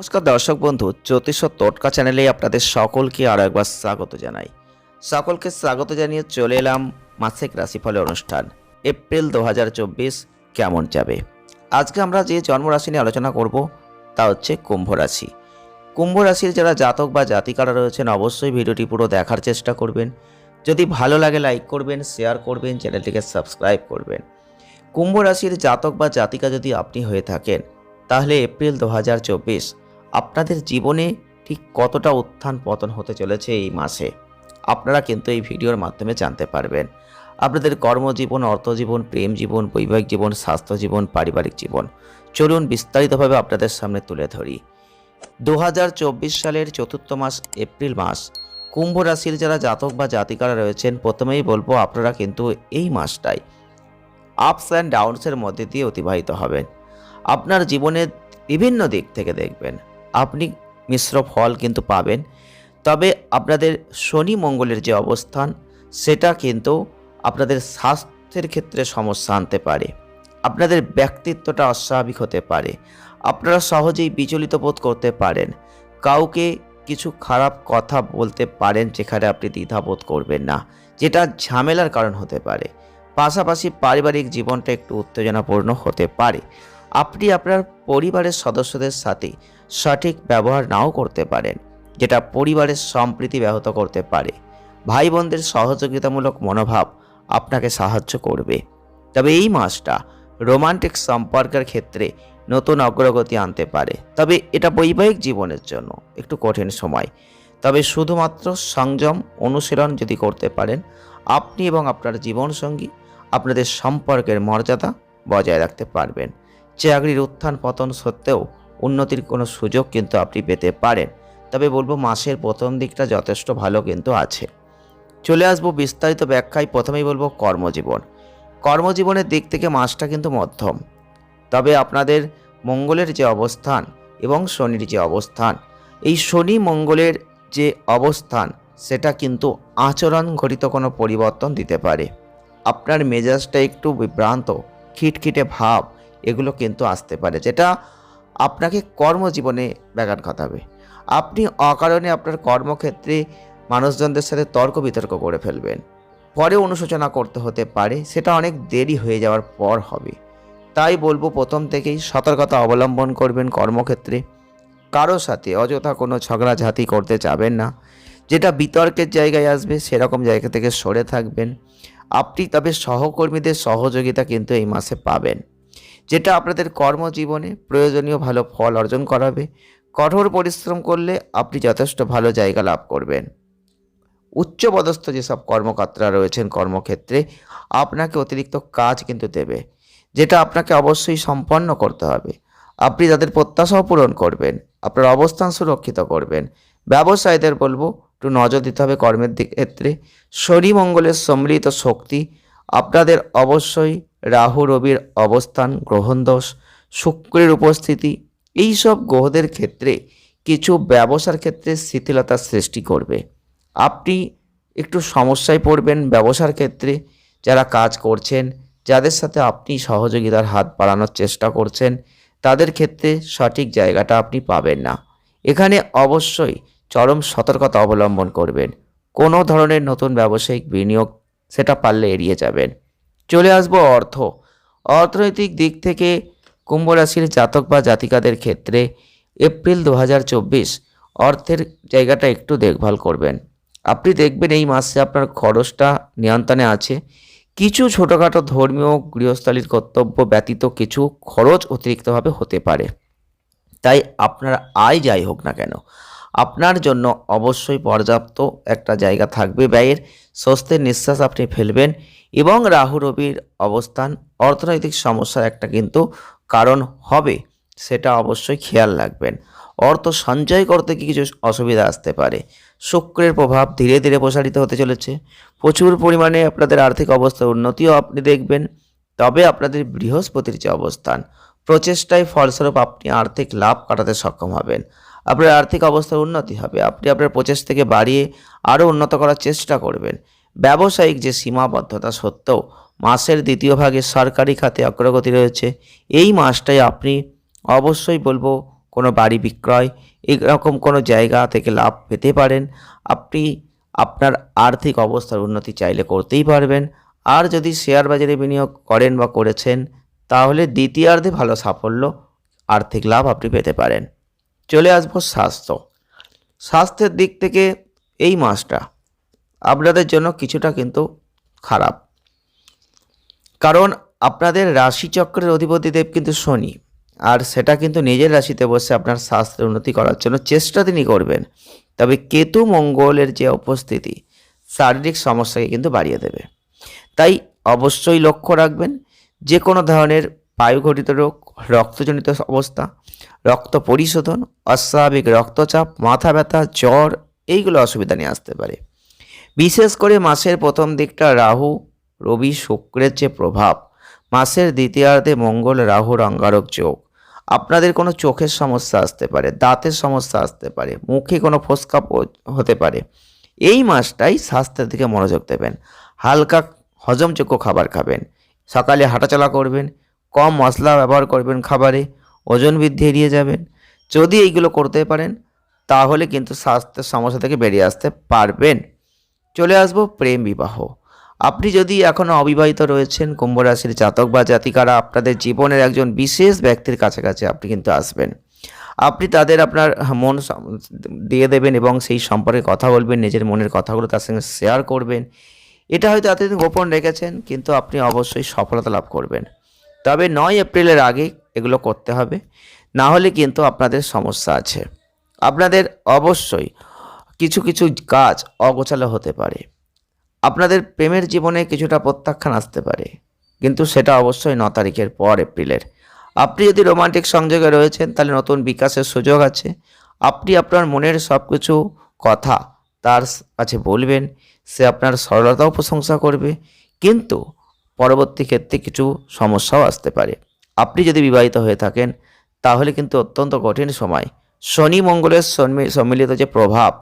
নমস্কার দর্শক বন্ধু, জ্যোতিষ টোটকা চ্যানেলে আপনাদের সকলকে আরও একবার স্বাগত জানাই। সকলকে স্বাগত জানিয়ে চলে এলাম মাসিক রাশিফলের অনুষ্ঠান। এপ্রিল দু হাজার চব্বিশ কেমন যাবে? আজকে আমরা যে জন্মরাশি নিয়ে আলোচনা করব, তা হচ্ছে কুম্ভ রাশি। কুম্ভ রাশির যারা জাতক বা জাতিকারা রয়েছেন, অবশ্যই ভিডিওটি পুরো দেখার চেষ্টা করবেন। যদি ভালো লাগে, লাইক করবেন, শেয়ার করবেন, চ্যানেলটিকে সাবস্ক্রাইব করবেন। কুম্ভ রাশির জাতক বা জাতিকা যদি আপনি হয়ে থাকেন, তাহলে এপ্রিল দু হাজার চব্বিশ আপনাদের জীবনে ঠিক কতটা উত্থান পতন হতে চলেছে এই মাসে? আপনারা কিন্তু এই ভিডিওর মাধ্যমে জানতে পারবেন। আপনাদের কর্মজীবন, অর্থজীবন, প্রেম জীবন, বৈবাহিক জীবন, স্বাস্থ্য জীবন, পারিবারিক জীবন। চলুন বিস্তারিতভাবে আপনাদের সামনে তুলে ধরি। দু হাজার চব্বিশ সালের চতুর্থ মাস, এপ্রিল মাস। কুম্ভ রাশির যারা জাতক বা জাতিকারা রয়েছেন, প্রথমেই বলব আপনারা কিন্তু এই মাসটাই আপস অ্যান্ড ডাউনসের মধ্যে দিয়ে অতিবাহিত হবেন। আপনার জীবনের বিভিন্ন দিক থেকে দেখবেন। আপনি মিশ্র ফল কিন্তু পাবেন। তবে আপনাদের শনি মঙ্গলের যে অবস্থান, সেটা কিন্তু আপনাদের স্বাস্থ্যের ক্ষেত্রে সমস্যা আনতে পারে। আপনাদের ব্যক্তিত্বটা অস্বাভাবিক হতে পারে। আপনারা সহজেই বিচলিত বোধ করতে পারেন। কাউকে কিছু খারাপ কথা বলতে পারেন যেখানে আপনি দ্বিধাবোধ করবেন না, যেটা ঝামেলার কারণ হতে পারে। পাশাপাশি পারিবারিক জীবনটা একটু উত্তেজনাপূর্ণ হতে পারে। আপনি আপনার পরিবারের সদস্যদের সাথে সঠিক ব্যবহার নাও করতে পারেন, যেটা পরিবারের সম্প্রীতি ব্যাহত করতে পারে। ভাই বোনদের সহযোগিতামূলক মনোভাব আপনাকে সাহায্য করবে। তবে এই মাসটা রোমান্টিক সম্পর্কের ক্ষেত্রে নতুন অগ্রগতি আনতে পারে। তবে এটা বৈবাহিক জীবনের জন্য একটু কঠিন সময়। তবে শুধুমাত্র সংযম, অনুশীলন যদি করতে পারেন, আপনি এবং আপনার জীবনসঙ্গী আপনাদের সম্পর্কের মর্যাদা বজায় রাখতে পারবেন। চাকরির উত্থান পতন সত্ত্বেও উন্নতির কোনো সুযোগ কিন্তু আপনি পেতে পারেন। তবে বলব মাসের প্রথম দিকটা যথেষ্ট ভালো কিন্তু আছে। চলে আসব বিস্তারিত ব্যাখ্যায়। প্রথমেই বলব কর্মজীবন। কর্মজীবনের দিক থেকে মাসটা কিন্তু মধ্যম। তবে আপনাদের মঙ্গলের যে অবস্থান এবং শনির যে অবস্থান, এই শনি মঙ্গলের যে অবস্থান, সেটা কিন্তু আচরণ ঘটিত কোনো পরিবর্তন দিতে পারে। আপনার মেজাজটা একটু বিভ্রান্ত, খিটখিটে ভাব এগুলো কিন্তু আসতে পারে, যেটা আপনাকে কর্মজীবনে ব্যাঘাত ঘটাবে। আপনি অকারণে আপনার কর্মক্ষেত্রে মানুষজনদের সাথে তর্ক বিতর্ক করে ফেলবেন। পরে অনুশোচনা করতে হতে পারে, সেটা অনেক দেরি হয়ে যাওয়ার পর হবে। তাই বলব, প্রথম থেকেই সতর্কতা অবলম্বন করবেন কর্মক্ষেত্রে। কারও সাথে অযথা কোনো ঝগড়াঝাতি করতে যাবেন না। যেটা বিতর্কের জায়গায় আসবে, সেরকম জায়গা থেকে সরে থাকবেন। আপনি তবে সহকর্মীদের সহযোগিতা কিন্তু এই মাসে পাবেন। যেটা আপনাদের কর্মজীবনে প্রয়োজনীয় ভালো ফল অর্জন করাবে। কঠোর পরিশ্রম করলে আপনি যথেষ্ট ভালো জায়গা লাভ করবেন। উচ্চপদস্থ যেসব কর্মকর্তারা রয়েছেন কর্মক্ষেত্রে, আপনাকে অতিরিক্ত কাজ কিন্তু দেবে, যেটা আপনাকে অবশ্যই সম্পন্ন করতে হবে। আপনি তাদের প্রত্যাশাও পূরণ করবেন, আপনার অবস্থান সুরক্ষিত করবেন। ব্যবসায়ীদের বলব, একটু নজর দিতে হবে কর্মের দিক ক্ষেত্রে। শনি মঙ্গলের সম্মিলিত শক্তি আপনাদের অবশ্যই রাহু, রবির অবস্থান গ্রহণ দোষ শুক্রের উপস্থিতি এই সব গ্রহদের ক্ষেত্রে কিছু ব্যবসার ক্ষেত্রে শিথিলতার সৃষ্টি করবে। আপনি একটু সমস্যায় পড়বেন ব্যবসার ক্ষেত্রে। যারা কাজ করছেন, যাদের সাথে আপনি সহযোগিতার হাত বাড়ানোর চেষ্টা করছেন, তাদের ক্ষেত্রে সঠিক জায়গাটা আপনি পাবেন না। এখানে অবশ্যই চরম সতর্কতা অবলম্বন করবেন। কোনো ধরনের নতুন ব্যবসায়িক বিনিয়োগ সেটা পারলে এড়িয়ে যাবেন। চলে আসব অর্থ। অর্থনৈতিক দিক থেকে কুম্ভ রাশির জাতক বা জাতিকাদের ক্ষেত্রে এপ্রিল দু হাজার চব্বিশ অর্থের জায়গাটা একটু দেখভাল করবেন। আপনি দেখবেন এই মাসে আপনার খরচটা নিয়ন্ত্রণে আছে। কিছু ছোটোখাটো ধর্মীয় গৃহস্থালির কর্তব্য ব্যতীত কিছু খরচ অতিরিক্তভাবে হতে পারে। তাই আপনার আয় যাই হোক না কেন আপনার জন্য অবশ্যই পর্যাপ্ত একটা জায়গা থাকবে ব্যয়ের। স্বস্তির নিঃশ্বাস আপনি ফেলবেন এবং রাহু রবির অবস্থান, অর্থনৈতিক সমস্যার একটা কিন্তু কারণ হবে, সেটা অবশ্যই খেয়াল রাখবেন। অর্থ সঞ্চয় করতে কিছু অসুবিধা আসতে পারে? শুক্রের প্রভাব ধীরে ধীরে প্রসারিত হতে চলেছে। প্রচুর পরিমাণে আপনাদের আর্থিক অবস্থার উন্নতিও আপনি দেখবেন। তবে আপনাদের বৃহস্পতির যে অবস্থান, প্রচেষ্টায় ফলস্বরূপ আপনি আর্থিক লাভ কাটাতে সক্ষম হবেন। আপনার আর্থিক অবস্থার উন্নতি হবে। আপনি আপনার প্রচেষ্টাকে বাড়িয়ে আরও উন্নত করার চেষ্টা করবেন। ব্যবসায়িক যে সীমাবদ্ধতা সত্ত্বেও মাসের দ্বিতীয় ভাগে সরকারি খাতে অগ্রগতি রয়েছে। এই মাসটাই আপনি অবশ্যই বলব কোনো বাড়ি বিক্রয়, এরকম কোনো জায়গা থেকে লাভ পেতে পারেন। আপনি আপনার আর্থিক অবস্থার উন্নতি চাইলে করতেই পারবেন। আর যদি শেয়ার বাজারে বিনিয়োগ করেন বা করেছেন, তাহলে দ্বিতীয়ার্ধে ভালো সাফল্য, আর্থিক লাভ আপনি পেতে পারেন। চলে আসব স্বাস্থ্য। স্বাস্থ্যের দিক থেকে এই মাসটা আপনাদের জন্য কিছুটা কিন্তু খারাপ। কারণ আপনাদের রাশিচক্রের অধিপতি দেব কিন্তু শনি, আর সেটা কিন্তু নিজের রাশিতে বসে আপনার স্বাস্থ্যের উন্নতি করার জন্য চেষ্টা তিনি করবেন। তবে কেতু মঙ্গলের যে উপস্থিতি শারীরিক সমস্যাকে কিন্তু বাড়িয়ে দেবে। তাই অবশ্যই লক্ষ্য রাখবেন যে কোনো ধরনের বায়ুঘটিত রোগ, রক্তজনিত অবস্থা, রক্ত পরিশোধন, অস্বাভাবিক রক্তচাপ, মাথা ব্যথা, জ্বর, এইগুলো অসুবিধা নিয়ে আসতে পারে। বিশেষ করে মাসের প্রথম দিকটা রাহু, রবি শুক্রের যে প্রভাব, মাসের দ্বিতীয়ার্ধে মঙ্গল রাহুর অঙ্গারক যোগ। আপনাদের কোনো চোখের সমস্যা আসতে পারে, দাঁতের সমস্যা আসতে পারে, মুখে কোনো ফোসকা হতে পারে। এই মাসটাই স্বাস্থ্যের দিকে মনোযোগ দেবেন। হালকা হজমযোগ্য খাবার খাবেন। সকালে হাঁটাচলা করবেন কম মশলা ব্যবহার করবেন খাবারে, ওজন বৃদ্ধি এড়িয়ে যাবেন। যদি এইগুলো করতে পারেন, তাহলে কিন্তু স্বাস্থ্যের সমস্যা থেকে বেরিয়ে আসতে পারবেন। চলে আসব প্রেম বিবাহ। আপনি যদি এখনও অবিবাহিত রয়েছেন, কুম্ভ রাশির জাতক বা জাতিকারা, আপনাদের জীবনের একজন বিশেষ ব্যক্তির কাছাকাছি আপনি কিন্তু আসবেন। আপনি তাদের আপনার মন দিয়ে দেবেন এবং সেই সম্পর্কে কথা বলবেন, নিজের মনের কথাগুলো তার সঙ্গে শেয়ার করবেন। এটা হয়তো এতদিন গোপন রেখেছেন, কিন্তু আপনি অবশ্যই সফলতা লাভ করবেন। তবে নয় এপ্রিলের আগে এগুলো করতে হবে। না হলে কিন্তু আপনাদের সমস্যা আছে। আপনাদের অবশ্যই কিছু কিছু কাজ অগোছালো হতে পারে। আপনাদের প্রেমের জীবনে কিছুটা প্রত্যাখ্যান আসতে পারে। কিন্তু সেটা অবশ্যই ন তারিখের পর এপ্রিলের। আপনি যদি রোমান্টিক সংযোগে রয়েছেন, তাহলে নতুন বিকাশের সুযোগ আছে। আপনি আপনার মনের সব কিছু কথা তার কাছে বলবেন। সে আপনার সরলতাও প্রশংসা করবে। কিন্তু পরবর্তী ক্ষেত্রে কিছু সমস্যাও আসতে পারে। আপনি যদি বিবাহিত হয়ে থাকেন, তাহলে কিন্তু অত্যন্ত কঠিন সময়। শনি মঙ্গলের সম্মিলিত যে প্রভাব,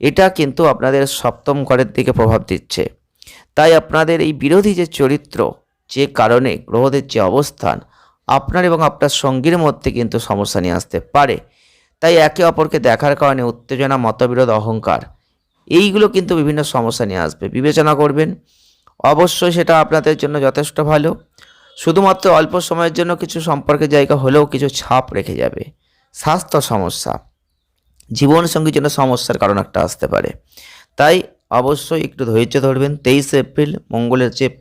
এটা কিন্তু আপনাদের সপ্তম ঘরের দিকে প্রভাব দিচ্ছে। তাই আপনাদের এই বিরোধী যে চরিত্র, যে কারণে গ্রহদের যে অবস্থান, আপনার এবং আপনার সঙ্গীর মধ্যে কিন্তু সমস্যা নিয়ে আসতে পারে। তাই একে অপরকে দেখার কারণে উত্তেজনা, মতবিরোধ, অহংকার, এইগুলো কিন্তু বিভিন্ন সমস্যা নিয়ে আসবে। বিবেচনা করবেন অবশ্যই সেটা আপনাদের জন্য যথেষ্ট ভালো। শুধুমাত্র অল্প সময়ের জন্য কিছু সম্পর্কের জায়গা হলেও কিছু ছাপ রেখে যাবে। স্বাস্থ্য সমস্যা। জীবনসঙ্গীর জন্য সমস্যার কারণ একটা আসতে পারে। তাই অবশ্যই একটু ধৈর্য ধরবেন। তেইশে এপ্রিল, মঙ্গলের যে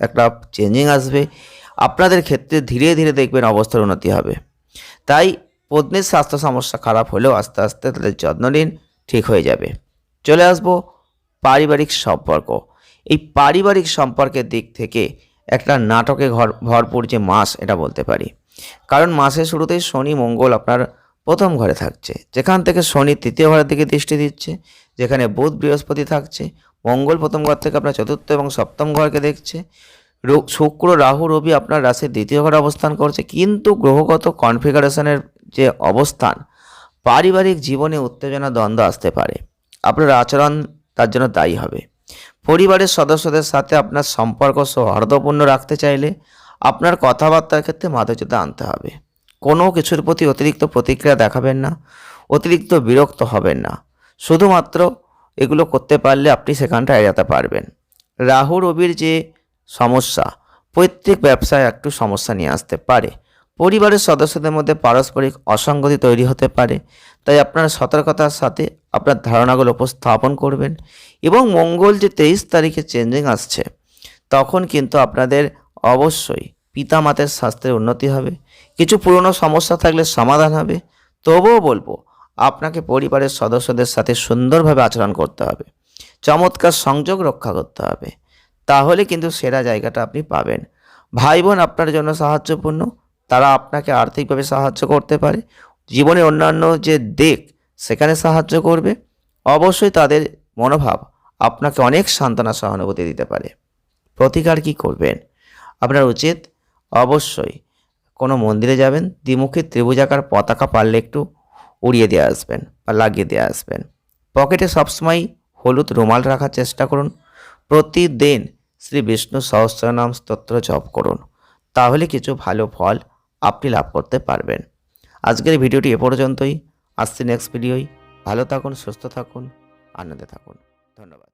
একটা চেঞ্জিং আসবে, আপনাদের ক্ষেত্রে ধীরে ধীরে দেখবেন অবস্থার উন্নতি হবে। তাই পত্নীর স্বাস্থ্য সমস্যা খারাপ হলেও আস্তে আস্তে তাদের যত্ন নিন, ঠিক হয়ে যাবে। চলে আসব পারিবারিক সম্পর্ক। এই পারিবারিক সম্পর্কের দিক থেকে একটা নাটকে ঘর, ভরপুর যে মাস, এটা বলতে পারি। কারণ মাসের শুরুতেই শনি, মঙ্গল আপনার প্রথম ঘরে থাকছে। যেখান থেকে শনি তৃতীয় ঘরের দিকে দৃষ্টি দিচ্ছে, যেখানে বুধ বৃহস্পতি থাকছে, মঙ্গল প্রথম ঘর থেকে আপনার চতুর্থ এবং সপ্তম ঘরকে দেখছে। শুক্র, রাহু, রবি আপনার রাশির দ্বিতীয় ঘরে অবস্থান করছে। কিন্তু গ্রহগত কনফিগারেশনের যে অবস্থান, পারিবারিক জীবনে উত্তেজনা, দ্বন্দ্ব আসতে পারে। আপনার আচরণ তার জন্য দায়ী হবে। পরিবারের সদস্যদের সাথে আপনার সম্পর্ক সৌহার্দ্যপূর্ণ রাখতে চাইলে আপনার কথাবার্তার ক্ষেত্রে মাধুর্যতা আনতে হবে। কোনো কিছুর প্রতি অতিরিক্ত প্রতিক্রিয়া দেখাবেন না, অতিরিক্ত বিরক্ত হবেন না। শুধুমাত্র এগুলো করতে পারলে আপনি সেখানটা এড়াতে পারবেন। রাহু, রবির যে সমস্যা, প্রত্যেক ব্যবসায় একটু সমস্যা নিয়ে আসতে পারে। পরিবারের সদস্যদের মধ্যে পারস্পরিক অসঙ্গতি তৈরি হতে পারে। তাই আপনার সতর্কতার সাথে আপনার ধারণাগুলো উপস্থাপন করবেন এবং মঙ্গল যে তেইশ তারিখে চেঞ্জিং আসছে, তখন কিন্তু আপনাদের অবশ্যই পিতামাতার স্বাস্থ্যের উন্নতি হবে, কিছু পুরনো সমস্যা থাকলে সমাধান হবে। তবুও বলব, আপনাকে পরিবারের সদস্যদের সাথে সুন্দরভাবে আচরণ করতে হবে, চমৎকার সংযোগ রক্ষা করতে হবে, তাহলে কিন্তু সেরা জায়গাটা আপনি পাবেন। ভাই বোন আপনার জন্য সাহায্যপূর্ণ, তারা আপনাকে আর্থিকভাবে সাহায্য করতে পারে জীবনে অন্যান্য যে দিক, সেখানে সাহায্য করবে। অবশ্যই তাদের মনোভাব আপনাকে অনেক সান্ত্বনা সহানুভূতি দিতে পারে। প্রতিকার কি করবেন? আপনার উচিত অবশ্যই কোনো মন্দিরে যাবেন, দ্বিমুখী ত্রিভুজাকার পতাকা পারলে একটু উড়িয়ে দিয়ে আসবেন বা লাগিয়ে দিয়ে আসবেন। পকেটে সবসময় হলুদ রুমাল রাখার চেষ্টা করুন। প্রতিদিন শ্রী বিষ্ণু সহস্রনাম স্তোত্র জপ করুন। তাহলে কিছু ভালো ফল আপনি লাভ করতে পারবেন। আজকের ভিডিওটি এ পর্যন্তই। আসছি নেক্সট ভিডিওই ভালো থাকুন সুস্থ থাকুন আনন্দে থাকুন। ধন্যবাদ।